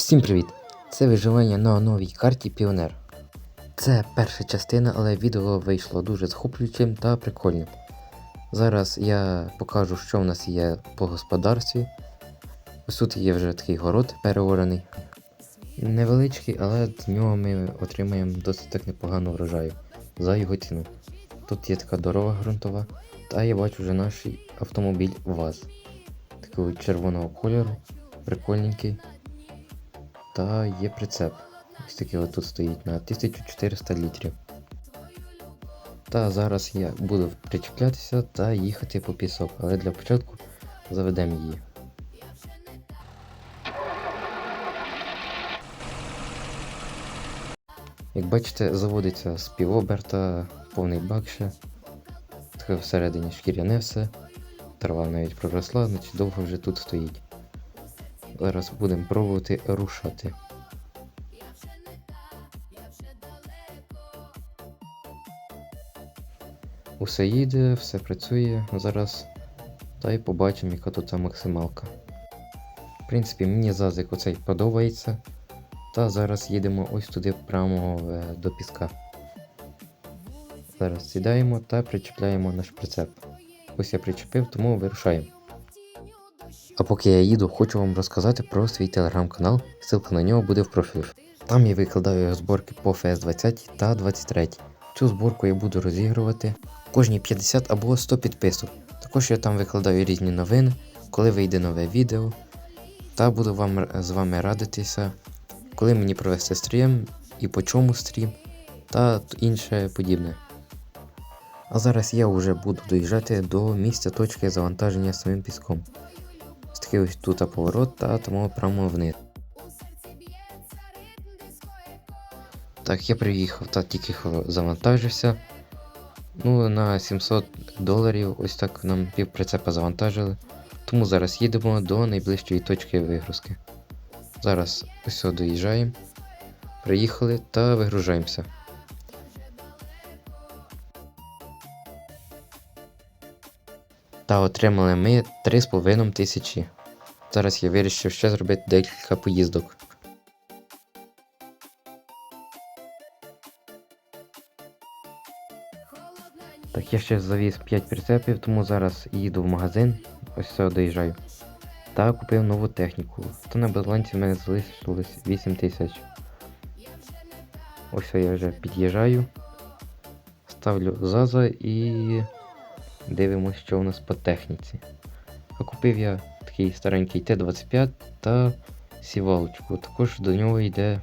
Всім привіт! Це виживання на новій карті Піонер. Це перша частина, але відео вийшло дуже захоплюючим та прикольним. Зараз я покажу, що в нас є по господарстві. Ось тут є вже такий город переораний. Невеличкий, але з нього ми отримаємо досить так непогану врожаю за його ціну. Тут є така дорога ґрунтова, та я бачу вже наш автомобіль ВАЗ. Такого червоного кольору, прикольненький. Та є прицеп. Ось такий от тут стоїть на 1400 літрів. Та зараз я буду причеплятися та їхати по пісок, але для початку заведемо її. Як бачите, заводиться з півоберта, повний бак ще. Таке всередині шкіряне все. Трава навіть проросла, значить довго вже тут стоїть. Зараз будемо пробувати рушати. Усе їде, все працює. Зараз та й побачимо, яка тут максималка. В принципі, мені зазик оцей подобається. Та зараз їдемо ось туди прямо е, до піска. Зараз сідаємо та причіпляємо наш прицеп. Ось я причепив, тому вирушаємо. А поки я їду, хочу вам розказати про свій телеграм-канал, ссылка на нього буде в профілі. Там я викладаю зборки по FS20 та 23. Цю зборку я буду розігрувати кожні 50 або 100 підписок. Також я там викладаю різні новини, коли вийде нове відео. Та буду вам з вами радитися, коли мені провести стрім і по чому стрім та інше подібне. А зараз я вже буду доїжджати до місця точки завантаження самим піском. Такий ось тут поворот та тому прямо вниз. Так, я приїхав та тільки завантажився. Ну, на 700 доларів ось так нам пів прицепа завантажили. Тому зараз їдемо до найближчої точки вигрузки. Зараз ось доїжджаємо. Приїхали та вигружаємося. Та отримали ми 3,5 тисячі. Зараз я вирішив ще зробити декілька поїздок. Так, я ще завіз 5 прицепів, тому зараз їду в магазин, ось все доїжджаю. Та купив нову техніку. То на балансі в мене залишилось 8 тисяч. Ось я вже під'їжджаю. Ставлю заза і дивимось, що у нас по техніці. А купив я такий старенький Т-25 та сівалочку. Також до нього йде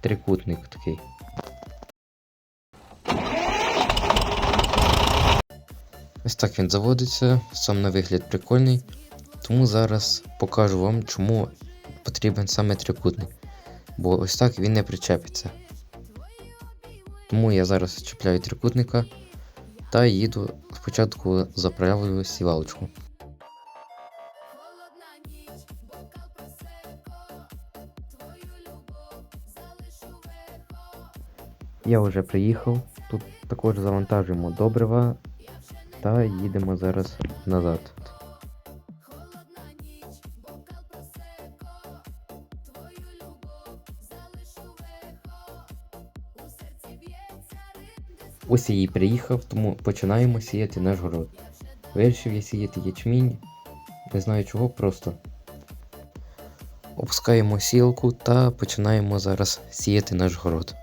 трикутник такий. Ось так він заводиться, сам на вигляд прикольний. Тому зараз покажу вам, чому потрібен саме трикутник. Бо ось так він не причепиться. Тому я зараз чіпляю трикутника та їду спочатку заправлю сівалочку. Я вже приїхав, тут також завантажуємо добрива та їдемо зараз назад. Ось я і приїхав, тому починаємо сіяти наш город. Вирішив я сіяти ячмінь, не знаю чого, просто. Опускаємо сілку та починаємо зараз сіяти наш город.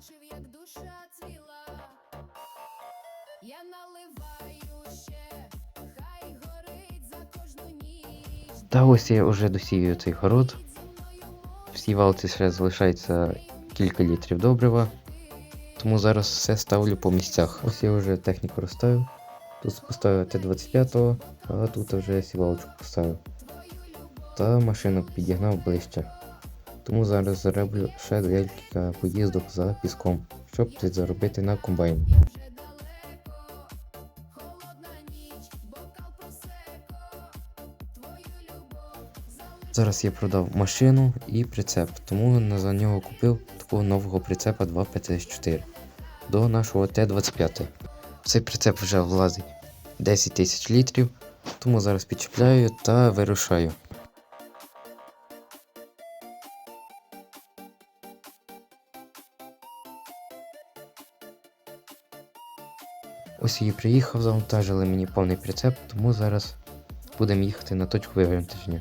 Побачив, як душа цвіла. Я наливаю ще, хай горить за кожну ніч. Та ось я вже досію цей город. В сівалці ще залишається кілька літрів добрива. Тому зараз все ставлю по місцях. Ось я вже техніку розставив. Тут поставив Т-25, а тут вже сівалочку поставив. Та машину підігнав ближче тому зараз зароблю ще декілька поїздок за піском, щоб заробити на комбайн. Зараз я продав машину і прицеп, тому за нього купив такого нового прицепа 254 до нашого Т-25. Цей прицеп вже влазить 10 тисяч літрів, тому зараз підчіпляю та вирушаю. Ось і приїхав, завантажили мені повний прицеп, тому зараз будемо їхати на точку вивантаження.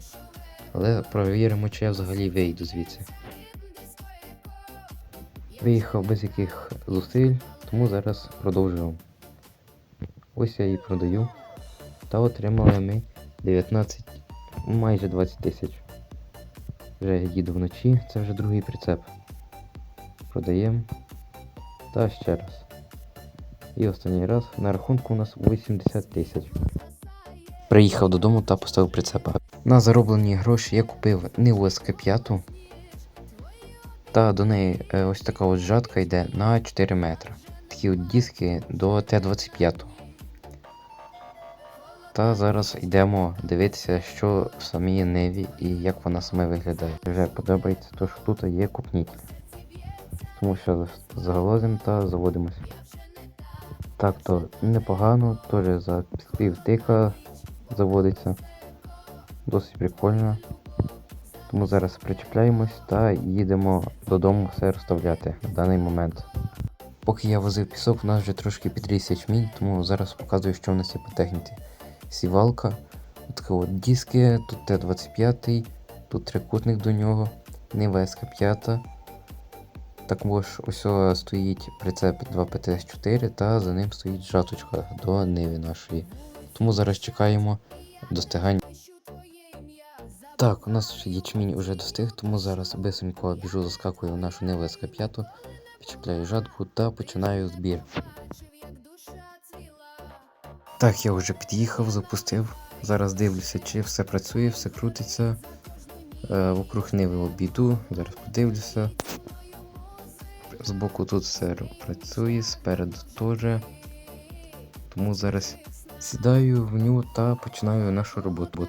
Але провіримо, чи я взагалі вийду звідси. Виїхав без яких зусиль, тому зараз продовжуємо. Ось я її продаю. Та отримали ми 19, майже 20 тисяч. Вже їду вночі, це вже другий прицеп. Продаємо. Та ще раз. І останній раз на рахунку у нас 80 тисяч. Приїхав додому та поставив прицепа. На зароблені гроші я купив Ниву СК5. Та до неї е, ось така от жатка йде на 4 метри. Такі от диски до Т-25. Та зараз йдемо дивитися, що в самій Ниві і як вона саме виглядає. Вже подобається, то що тут є купнітель. Тому що заголозимо та заводимося. Так, то непогано, теж за пів тика заводиться. Досить прикольно. Тому зараз причіпляємось та їдемо додому все розставляти на даний момент. Поки я возив пісок, у нас вже трошки підріс ячмінь, тому зараз показую, що в нас є по техніці. Сівалка, такі от диски, тут Т-25, тут трикутник до нього, Нива СК5. Також ось стоїть прицеп 2ПТС4 та за ним стоїть жаточка до Ниви нашої. Тому зараз чекаємо достигання. Так, у нас ячмінь вже достиг, тому зараз бисенько біжу, заскакую в нашу Ниву СК5, підчіпляю жатку та починаю збір. Так, я вже під'їхав, запустив. Зараз дивлюся, чи все працює, все крутиться. Е, вокруг Ниви обійду, зараз подивлюся. Збоку тут все працює, спереду теж. Тому зараз сідаю в нього та починаю нашу роботу.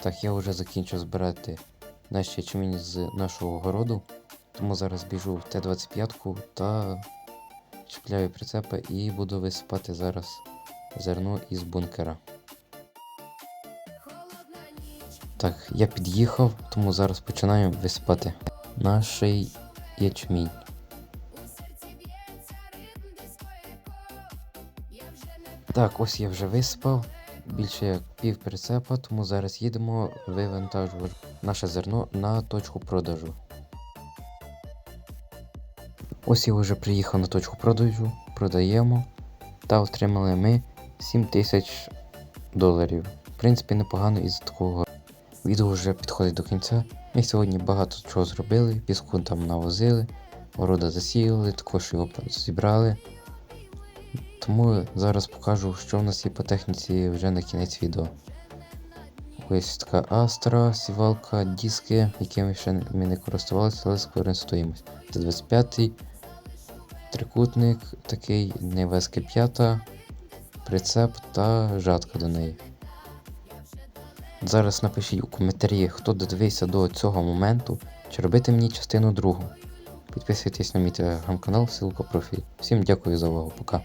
Так, я вже закінчив збирати наші ячмінь з нашого городу. Тому зараз біжу в Т-25 та чіпляю прицепи і буду висипати зараз зерно із бункера. Так, я під'їхав, тому зараз починаю висипати наш ячмінь. Так, ось я вже висипав більше як пів прицепа, тому зараз їдемо вивантажувати наше зерно на точку продажу. Ось я вже приїхав на точку продажу, продаємо та отримали ми 7 тисяч доларів. В принципі, непогано із такого. Відео вже підходить до кінця. Ми сьогодні багато чого зробили, піску там навозили, города засіяли, також його зібрали. Тому зараз покажу, що в нас є по техніці вже на кінець відео. Ось така Астра, сівалка, диски, якими ще ми не користувалися, але скористуємось. Це 25-й трикутник, такий невески 5, прицеп та жатка до неї. Зараз напишіть у коментарі, хто додивився до цього моменту, чи робити мені частину другу. Підписуйтесь на мій телеграм-канал, ссылка профіль. Всім дякую за увагу, пока.